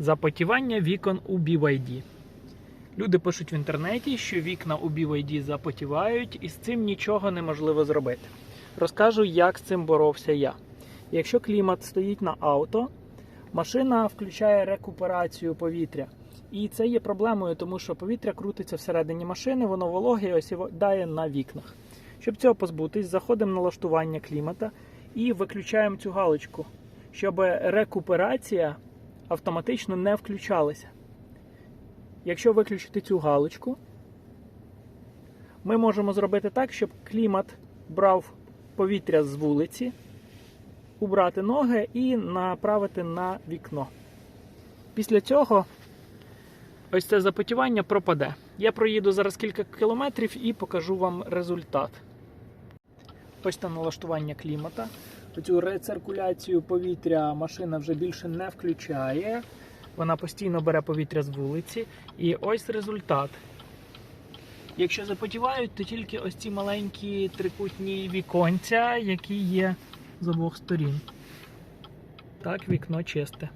Запотівання вікон у BYD. Люди пишуть в інтернеті, що вікна у BYD запотівають, і з цим нічого неможливо зробити. Розкажу, як з цим боровся я. Якщо клімат стоїть на авто, машина включає рекуперацію повітря. І це є проблемою, тому що повітря крутиться всередині машини, воно вологе і осідає на вікнах. Щоб цього позбутись, заходимо в налаштування клімата і виключаємо цю галочку, щоб рекуперація автоматично не включалася. Якщо виключити цю галочку, ми можемо зробити так, щоб клімат брав повітря з вулиці, убрати ноги і направити на вікно. Після цього ось це запотівання пропаде. Я проїду зараз кілька кілометрів і покажу вам результат. Ось там налаштування клімата. Оцю рециркуляцію повітря машина вже більше не включає. Вона постійно бере повітря з вулиці. І ось результат. Якщо запотівають, то тільки ось ці маленькі трикутні віконця, які є з обох сторін. Так, вікно чисте.